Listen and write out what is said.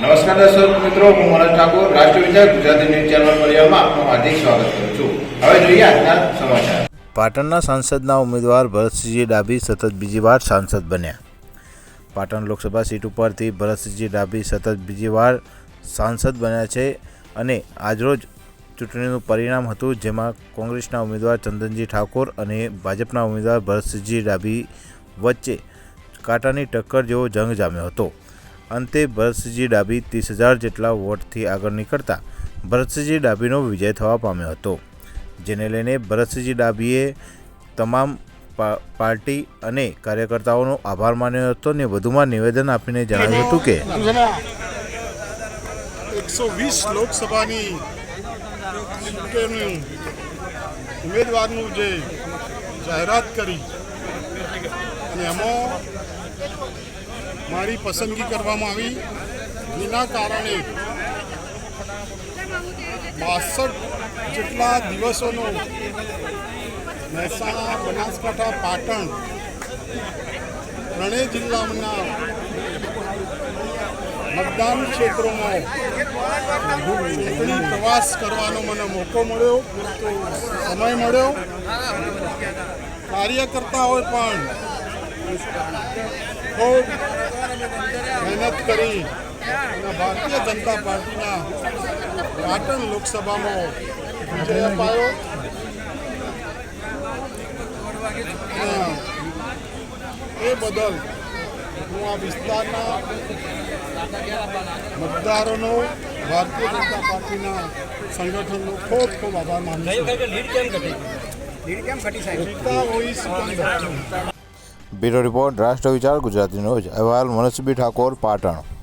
દર્શક મિત્રો, હું મનોજ ઠાકોર, રાષ્ટ્રીય વિચાર ગુજરાતી ન્યૂઝ ચેનલ પરિવારમાં આપનું હાર્દિક સ્વાગત કરું છું. હવે જોઈએ આજના સમાચાર. પાટણના સાંસદના ઉમેદવાર ભરતસિંહજી ડાભી સતત બીજી વાર સાંસદ બન્યા. પાટણ લોકસભા સીટ ઉપરથી ભરતસિંહજી ડાભી સતત બીજી વાર સાંસદ બન્યા છે અને આજરોજ ચૂંટણીનું પરિણામ હતું, જેમાં કોંગ્રેસના ઉમેદવાર ચંદનજી ઠાકોર અને ભાજપના ઉમેદવાર ભરતસિંહજી ડાભી વચ્ચે કાંટાની ટક્કર જેવો જંગ જામ્યો હતો. અંતે ભરતસિંહજી ડાભી ત્રીસ હજાર જેટલા વોટથી આગળ નીકળતા ભરતસિંહજી ડાભીનો વિજય થવા પામ્યો હતો, જેને લઈને ભરતસિંહજી ડાભીએ તમામ પાર્ટી અને કાર્યકર્તાઓનો આભાર માન્યો હતો ને વધુમાં નિવેદન આપીને જણાવ્યું હતું કે ઉમેદવારનું જે જાહેરાત કરી અને એમાં મારી પસંદગી કરવામાં આવી. જેના કારણે બાસઠ જેટલા દિવસોનો મહેસાણા, બનાસકાંઠા, પાટણ ત્રણેય જિલ્લાના મતદાન ક્ષેત્રોમાં ચૂંટણી પ્રવાસ કરવાનો મને મોકો મળ્યો સમય મળ્યો. કાર્યકર્તાઓએ પણ ખૂબ મહેનત કરી અને ભારતીય જનતા પાર્ટીના પાટણ લોકસભામાં વિજય અપાયો. એ બદલ હું આ વિસ્તારના મતદારોનો ભારતીય જનતા પાર્ટીના સંગઠનનો ખૂબ ખૂબ આભાર માનું છું. લીડ કેમ બ્યુરો રિપોર્ટ રાષ્ટ્ર વિચાર ગુજરાતી ન્યૂઝ અહેવાલ મનસુબી ઠાકોર પાટણ.